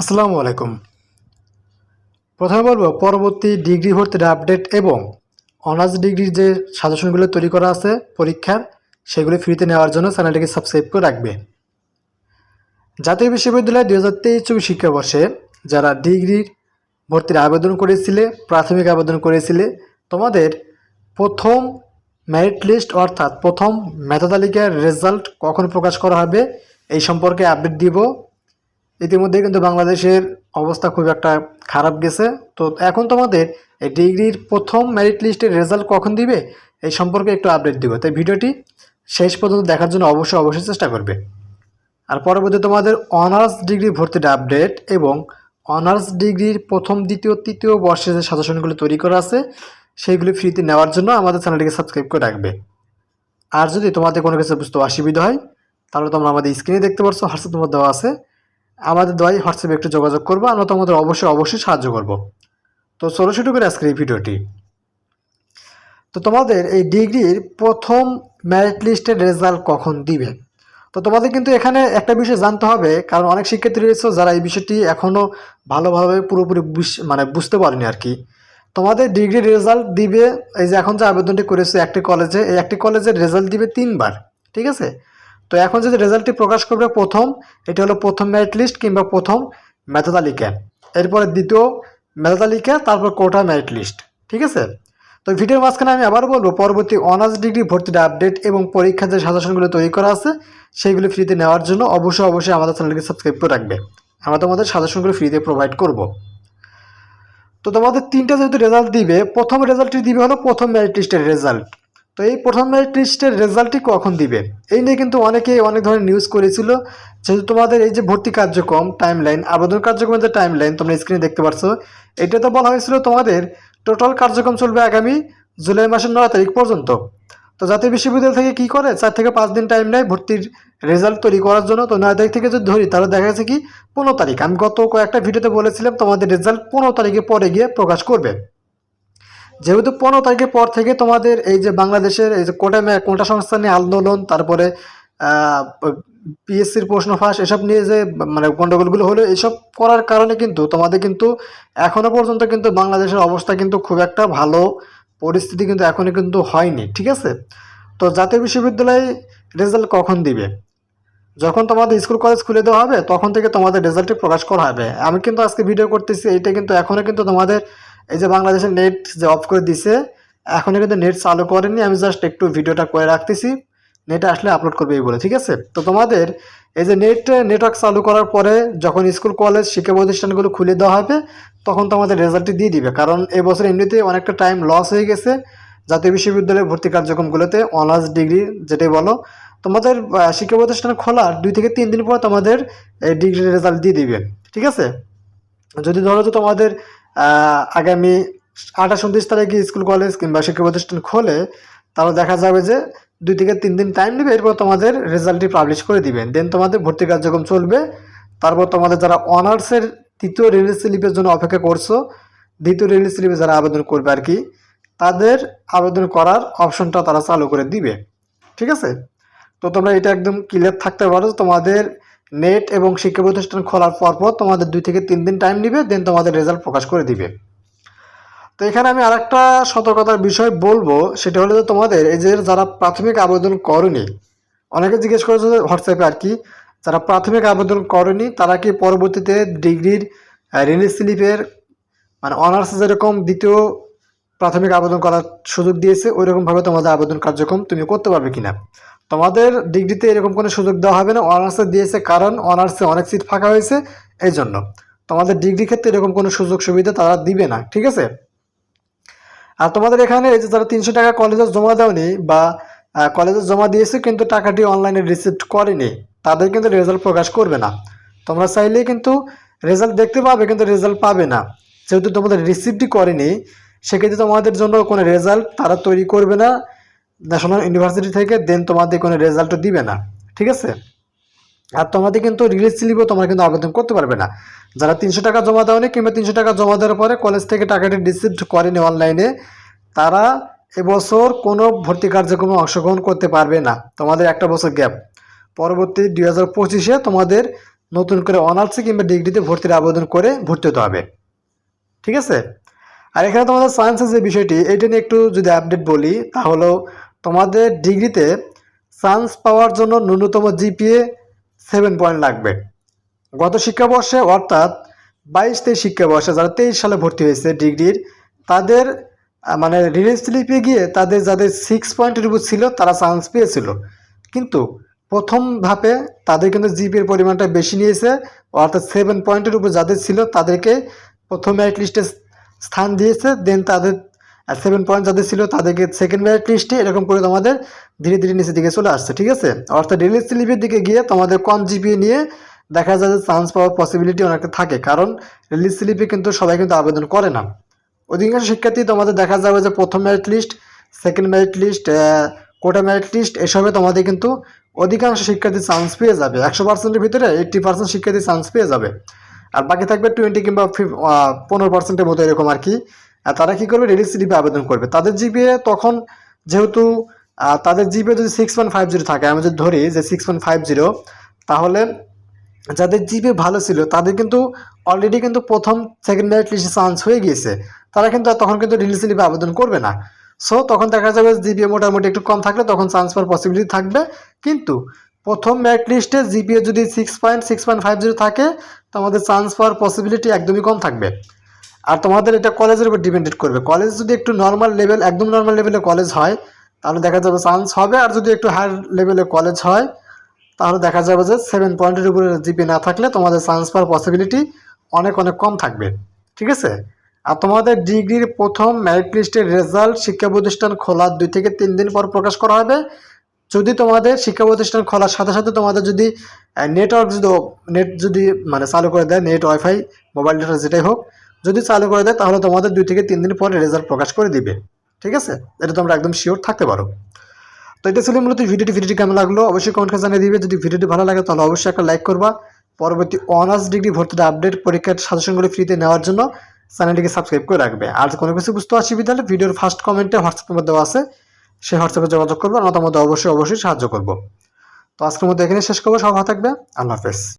আসসালামু আলাইকুম। প্রথমে বলব, পরবর্তী ডিগ্রি ভর্তির আপডেট এবং অনার্স ডিগ্রির যে সাজেশনগুলো তৈরি করা আছে পরীক্ষার, সেগুলো ফ্রিতে নেওয়ার জন্য চ্যানেলটিকে সাবস্ক্রাইব করে রাখবে। জাতীয় বিশ্ববিদ্যালয় দুই হাজার তেইশ চব্বিশ শিক্ষাবর্ষে যারা ডিগ্রির ভর্তির আবেদন করেছিলে, প্রাথমিক আবেদন করেছিলে, তোমাদের প্রথম মেরিট লিস্ট অর্থাৎ প্রথম মেধা তালিকার রেজাল্ট কখন প্রকাশ করা হবে, এই সম্পর্কে আপডেট দিব। ইতিমধ্যে কিন্তু বাংলাদেশের অবস্থা খুব একটা খারাপ গেছে। তো এখন তোমাদের এই ডিগ্রির প্রথম মেরিট লিস্টের রেজাল্ট কখন দিবে, এই সম্পর্কে একটু আপডেট দিব। তাই ভিডিওটি শেষ পর্যন্ত দেখার জন্য অবশ্যই অবশ্যই চেষ্টা করবে। আর পরবর্তী তোমাদের অনার্স ডিগ্রি ভর্তির আপডেট এবং অনার্স ডিগ্রির প্রথম, দ্বিতীয়, তৃতীয় বর্ষের যে সাজেশনগুলো তৈরি করা আছে, সেইগুলি ফ্রিতে নেওয়ার জন্য আমাদের চ্যানেলটিকে সাবস্ক্রাইব করে রাখবে। আর যদি তোমাদের কোনো কিছু বুঝতে অসুবিধা হয়, তাহলে তোমরা আমাদের স্ক্রিনে দেখতে পাচ্ছ হোয়াটসঅ্যাপ নম্বর দেওয়া আছে। আমাদের দোয়াই হোয়াটসঅ্যাপে একটু যোগাযোগ করব আমরা তোমাদের অবশ্যই অবশ্যই সাহায্য করব। তো ষোলো শুরু করে আজকের এই ভিডিওটি। তো তোমাদের এই ডিগ্রির প্রথম মেরিট লিস্টের রেজাল্ট কখন দিবে? তো তোমাদের কিন্তু এখানে একটা বিষয় জানতে হবে, কারণ অনেক শিক্ষার্থী রয়েছে যারা এই বিষয়টি এখনও ভালোভাবে পুরোপুরি মানে বুঝতে পারেনি আর কি। তোমাদের ডিগ্রির রেজাল্ট দিবে, এই যে এখন যে আবেদনটি করেছে একটি কলেজে এই একটি কলেজের রেজাল্ট দিবে তিনবার, ঠিক আছে? তো এখন যদি রেজাল্টটি প্রকাশ করবে প্রথম, এটা হলো প্রথম মেরিট লিস্ট কিংবা প্রথম মেধা তালিকা এরপরে দ্বিতীয় মেধা তালিকা তারপর কোটা মেরিট লিস্ট ঠিক আছে? তো ভিডিওর মাঝখানে আমি আবার বলব, পরবর্তী অনার্স ডিগ্রি ভর্তির আপডেট এবং পরীক্ষার যে সাজেশনগুলো তৈরি করা আছে সেইগুলো ফ্রিতে নেওয়ার জন্য অবশ্যই অবশ্যই আমাদের চ্যানেলকে সাবস্ক্রাইব করে রাখবে। আমরা তোমাদের সাজেশনগুলো ফ্রিতে প্রোভাইড করব। তো তোমাদের তিনটা যেহেতু রেজাল্ট দিবে, প্রথম রেজাল্টটি দিবে হলো প্রথম মেরিট লিস্টের রেজাল্ট তো এই প্রথম মেরিট লিস্টের রেজাল্টটি কখন দিবে? এই নিয়ে কিন্তু অনেকে অনেক ধরনের নিউজ করেছিল। যেহেতু তোমাদের এই যে ভর্তি কার্যক্রম টাইম লাইন আবেদন কার্যক্রমের যে টাইম লাইন তোমরা স্ক্রিনে দেখতে পাচ্ছ এটা তো বলা হয়েছিল তোমাদের টোটাল কার্যক্রম চলবে আগামী জুলাই মাসের নয় তারিখ পর্যন্ত। তো জাতীয় বিশ্ববিদ্যালয় থেকে কি করে? চার থেকে পাঁচ দিন টাইম নেয় ভর্তির রেজাল্ট তৈরি করার জন্য। তো নয় তারিখ থেকে যদি ধরি, তাহলে দেখা যাচ্ছে কি, পনেরো তারিখ। আমি গত কয়েকটা ভিডিওতে বলেছিলাম, তোমাদের রেজাল্ট পনেরো তারিখে পরে গিয়ে প্রকাশ করবে। যেহেতু পনেরো তারিখের পর থেকে তোমাদের এই যে বাংলাদেশের এই যে কোটা কোটা সংস্থা নিয়ে আন্দোলন, তারপরে পিএসসির প্রশ্ন ফাঁস, এসব নিয়ে যে মানে গণ্ডগোলগুলো হলো, এসব করার কারণে কিন্তু তোমাদের কিন্তু এখনও পর্যন্ত কিন্তু বাংলাদেশের অবস্থা কিন্তু খুব একটা ভালো পরিস্থিতি কিন্তু এখনও কিন্তু হয়নি, ঠিক আছে? তো জাতীয় বিশ্ববিদ্যালয় রেজাল্ট কখন দিবে? যখন তোমাদের স্কুল কলেজ খুলে দেওয়া হবে, তখন থেকে তোমাদের রেজাল্টটি প্রকাশ করা হবে। আমি কিন্তু আজকে ভিডিও করতেছি, এইটা কিন্তু এখনও কিন্তু তোমাদের এই যে বাংলাদেশের নেট যে অফ করে দিছে, এখনও কিন্তু নেট চালু করেনি, আমি জাস্ট একটু ভিডিওটা করে রাখতেছি। নেট আসলে আপলোড করবে এই বলে, ঠিক আছে? তো তোমাদের এই যে নেট নেটওয়ার্ক চালু করার পরে যখন স্কুল কলেজ শিক্ষা প্রতিষ্ঠানগুলো খুলে দেওয়া হবে, তখন তোমাদের রেজাল্টটি দিয়ে দিবে। কারণ এবছর এমনিতে অনেকটা টাইম লস হয়ে গেছে। জাতীয় বিশ্ববিদ্যালয়ের ভর্তি কার্যক্রমগুলোতে অনার্স ডিগ্রি যেটাই বলো, তোমাদের শিক্ষা প্রতিষ্ঠান খোলার দুই থেকে তিন দিন পর তোমাদের এই ডিগ্রির রেজাল্ট দিয়ে দিবে, ঠিক আছে? যদি ধরো তোমাদের আগামী আঠাশ, উনত্রিশ তারিখে স্কুল, কলেজ কিংবা শিক্ষা প্রতিষ্ঠান খোলে, তাহলে দেখা যাবে যে দুই থেকে তিন দিন টাইম নেবে, এরপর তোমাদের রেজাল্টটি পাবলিশ করে দিবেন। দেন তোমাদের ভর্তি কার্যক্রম চলবে। তারপর তোমাদের যারা অনার্সের তৃতীয় রিলিজ স্লিপের জন্য অপেক্ষা করছ, দ্বিতীয় রিলিজ স্লিপে যারা আবেদন করবে আর কি, তাদের আবেদন করার অপশনটা তারা চালু করে দিবে। ঠিক আছে? তো তোমরা এটা একদম ক্লিয়ার থাকতে পারো তোমাদের নেট এবং শিক্ষা প্রতিষ্ঠান খোলার পরপর তোমাদের দুই থেকে তিন দিন টাইম নিবে দেন তোমাদের রেজাল্ট প্রকাশ করে দিবে। তো এখানে আমি আরেকটা সতর্কতার বিষয় বলব, সেটা হলো যে তোমাদের এই যে যারা প্রাথমিক আবেদন করনি, অনেকে জিজ্ঞেস করেছে যে হোয়াটসঅ্যাপে আর কি, যারা প্রাথমিক আবেদন করেনি, তারা কি পরবর্তীতে ডিগ্রির রিলিজ স্লিপের মানে অনার্স যেরকম দ্বিতীয় প্রাথমিক আবেদন করার সুযোগ দিয়েছে ওই রকমভাবে তোমাদের আবেদন কার্যক্রম তুমি করতে পারবে কিনা। তোমাদের ডিগ্রিতে এরকম কোনো সুযোগ দেওয়া হবে না। অনার্সে দিয়েছে কারণ অনার্সে অনেক সিট ফাঁকা হয়েছে এই জন্য তোমাদের ডিগ্রি ক্ষেত্রে এরকম কোনো সুযোগ সুবিধা তারা দিবে না, ঠিক আছে? আর তোমাদের এখানে এই যে যারা তিনশো টাকা কলেজে জমা দেওনি বা কলেজে জমা দিয়েছে কিন্তু টাকাটি অনলাইনে রিসিভ করেনি, তাদের কিন্তু রেজাল্ট প্রকাশ করবে না। তোমরা চাইলেই কিন্তু রেজাল্ট দেখতে পাবে কিন্তু রেজাল্ট পাবে না। যেহেতু তোমাদের রিসিভটি করেনি, সেক্ষেত্রে তোমাদের জন্য কোনো রেজাল্ট তারা তৈরি করবে না। ন্যাশনাল ইউনিভার্সিটি থেকে দেন তোমাদের কোনো রেজাল্টও দিবে না, ঠিক আছে? আর তোমাদের কিন্তু রিলিজ স্লিপও তোমরা কিন্তু আবেদন করতে পারবে না। যারা তিনশো টাকা জমা দেওয়া দেওয়ানি কিংবা তিনশো টাকা জমা দেওয়ার পরে কলেজ থেকে টাকাটি রিসিভ করেনি অনলাইনে তারা এবছর কোনো ভর্তি কার্যক্রমে অংশগ্রহণ করতে পারবে না। তোমাদের একটা বছর গ্যাপ পরবর্তী দুই হাজার পঁচিশে তোমাদের নতুন করে অনার্সে কিংবা ডিগ্রিতে ভর্তির আবেদন করে ভর্তি হতে হবে। ঠিক আছে? আর এখানে তোমাদের সায়েন্সের যে বিষয়টি, এটা নিয়ে একটু যদি আপডেট বলি তাহলে তোমাদের ডিগ্রিতে চান্স পাওয়ার জন্য ন্যূনতম জিপিএ সেভেন পয়েন্ট লাগবে। গত শিক্ষাবর্ষে, অর্থাৎ বাইশ তেইশ শিক্ষাবর্ষে যারা তেইশ সালে ভর্তি হয়েছে ডিগ্রির, তাদের মানে রিলিজ স্লিপে গিয়ে তাদের যাদের সিক্স পয়েন্টের উপর ছিল, তারা চান্স পেয়েছিল। কিন্তু প্রথম ধাপে তাদের কিন্তু জিপির পরিমাণটা বেশি নিয়েছে, অর্থাৎ সেভেন পয়েন্টের উপর যাদের ছিল, তাদেরকে প্রথম লিস্টে স্থান দিয়েছে দেন তাদের সেভেন পয়েন্ট যাদের ছিল তাদেরকে সেকেন্ড মেরিট লিস্টে এরকম করে তোমাদের ধীরে ধীরে নিচের দিকে চলে আসছে, ঠিক আছে? অর্থাৎ রিলিজ স্লিপের দিকে গিয়ে তোমাদের কম জিপিএ নিয়ে দেখা যায় যে চান্স পাওয়ার পসিবিলিটি অনেকটা থাকে, কারণ রিলিজ স্লিপে কিন্তু সবাই কিন্তু আবেদন করে না। অধিকাংশ শিক্ষার্থী তোমাদের দেখা যাবে যে প্রথম merit list second merit list quota merit list এসবে তোমাদের কিন্তু অধিকাংশ শিক্ষার্থী চান্স পেয়ে যাবে। একশো পার্সেন্টের ভিতরে এইট্টি পার্সেন্ট শিক্ষার্থী চান্স পেয়ে যাবে। আর বাকি থাকবে টোয়েন্টি কিংবা ফিফ পনেরো পার্সেন্টের মতো এরকম আর কি আর তারা কী করবে? রিলিজ স্লিপে আবেদন করবে। তাদের জিপিএ তখন যেহেতু তাদের জিপিএ যদি সিক্স পয়েন্ট ফাইভ জিরো থাকে, আমি যদি ধরি যে সিক্স পয়েন্ট ফাইভ জিরো তাহলে যাদের জিপে ভালো ছিল, তাদের কিন্তু অলরেডি কিন্তু প্রথম সেকেন্ড মেরিট লিস্টে চান্স হয়ে গিয়েছে। তারা কিন্তু তখন কিন্তু রিলিজ স্লিপে আবেদন করবে না। সো তখন দেখা যাবে জিপিএ মোটামুটি একটু কম থাকলে তখন চান্স পাওয়ার পসিবিলিটি থাকবে। কিন্তু প্রথম মেরিট লিস্টে জিপিএ যদি six point six point five zero থাকে তোমাদের চান্স পাওয়ার পসিবিলিটি একদমই কম থাকবে। আর তোমাদের এটা কলেজের উপর ডিপেন্ডেড করবে। কলেজ যদি একটু নর্মাল লেভেল একদম নর্মাল লেভেলে কলেজ হয়, তাহলে দেখা যাবে চান্স হবে। আর যদি একটু হায়ার লেভেলে কলেজ হয়, তাহলে দেখা যাবে যে সেভেন পয়েন্টের উপরে জিপি না থাকলে তোমাদের চান্স পাওয়ার পসিবিলিটি অনেক অনেক কম থাকবে। ঠিক আছে? আর তোমাদের ডিগ্রির প্রথম মেরিট লিস্টের রেজাল্ট শিক্ষা প্রতিষ্ঠান খোলার দুই থেকে তিন দিন পর প্রকাশ করা হবে। যদি তোমাদের শিক্ষা প্রতিষ্ঠান খোলার সাথে সাথে তোমাদের যদি নেটওয়ার্ক যদি নেট যদি মানে চালু করে দেয় নেট ওয়াইফাই মোবাইল ডেটা যেটাই হোক যদি চালু করে দেয়, তাহলে তোমাদের দুই থেকে তিন দিন পরে রেজাল্ট প্রকাশ করে দিবে। ঠিক আছে? এটা তোমরা একদম শিওর থাকতে পারো। তো এটা ছিল মূলত ভিডিওটি। ভিডিওটি কেমন লাগল অবশ্যই কমেন্ট জানিয়ে দিবে। যদি ভিডিওটি ভালো লাগে, তাহলে অবশ্যই একটা লাইক করবা। পরবর্তী অনার্স ডিগ্রি ভর্তির আপডেট পরীক্ষার সাজেশনগুলো ফ্রিতে নেওয়ার জন্য চ্যানেলটিকে সাবস্ক্রাইব করে রাখবে। আর কোনো কিছু বুঝতে অসুবিধা হলে ভিডিওর ফার্স্ট কমেন্টে হোয়াটসঅ্যাপ নাম্বার দেওয়া আছে। সেই হোয়াটসঅ্যাপে যোগাযোগ করব আর মতামত অবশ্যই অবশ্যই সাহায্য করব। তো আজকের মধ্যে এখানে শেষ করব। সব ভালো থাকবে। আল্লাহ হাফেজ।